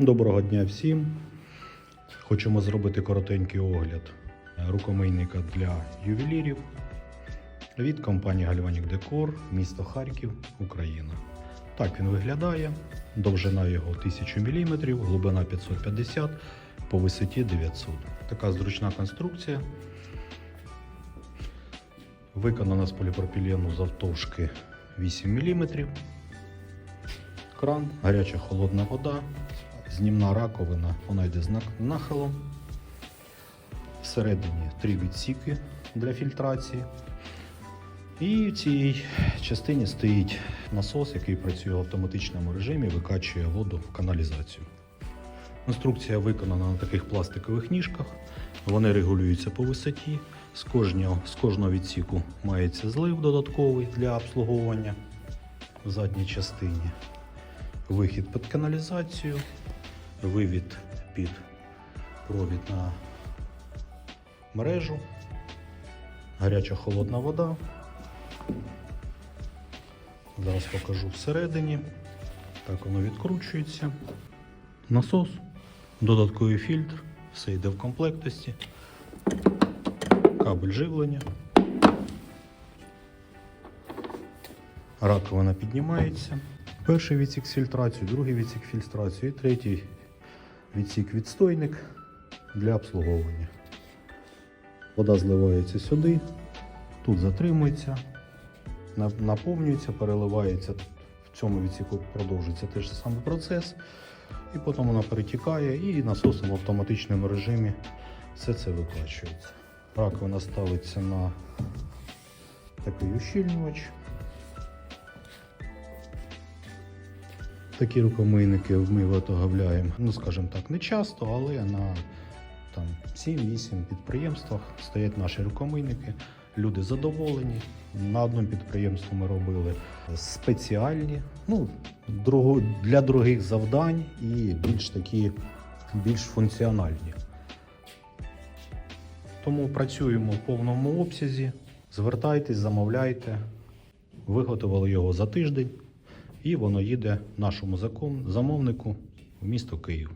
Доброго дня всім. Хочемо зробити коротенький огляд рукомийника для ювелірів від компанії Гальванік Декор, місто Харків, Україна. Так він виглядає. Довжина його 1000 мм, глибина 550 по висоті 900. Така зручна конструкція. Виконана з поліпропілену завтовшки 8 мм. Кран, гаряча холодна вода, знімна раковина, вона йде з нахилом. Всередині три відсіки для фільтрації. І в цій частині стоїть насос, який працює в автоматичному режимі, викачує воду в каналізацію. Конструкція виконана на таких пластикових ніжках. Вони регулюються по висоті. З кожного, з кожного відсіку мається злив додатковий для обслуговування в задній частині. Вихід під каналізацію, вивід під провід на мережу, гаряча холодна вода. Зараз покажу всередині. Так воно відкручується. Насос, додатковий фільтр, все йде в комплектності, кабель живлення. Раковина піднімається. Перший відсік з фільтрацією, другий відсік фільтрацію і третій відсік відстойник для обслуговування. Вода зливається сюди, тут затримується, наповнюється, переливається. В цьому відсіку продовжується той ж самий процес. І потім вона перетікає і насосом в автоматичному режимі все це викачується. Раковина ставиться на такий ущільнювач. Такі рукомийники ми виготовляємо, ну скажімо так, не часто, але на там 7-8 підприємствах стоять наші рукомийники. Люди задоволені. На одному підприємстві ми робили спеціальні, ну, для других завдань і більш такі більш функціональні. Тому працюємо в повному обсязі. Звертайтесь, замовляйте. Виготовили його за тиждень, і воно їде нашому замовнику в місто Київ.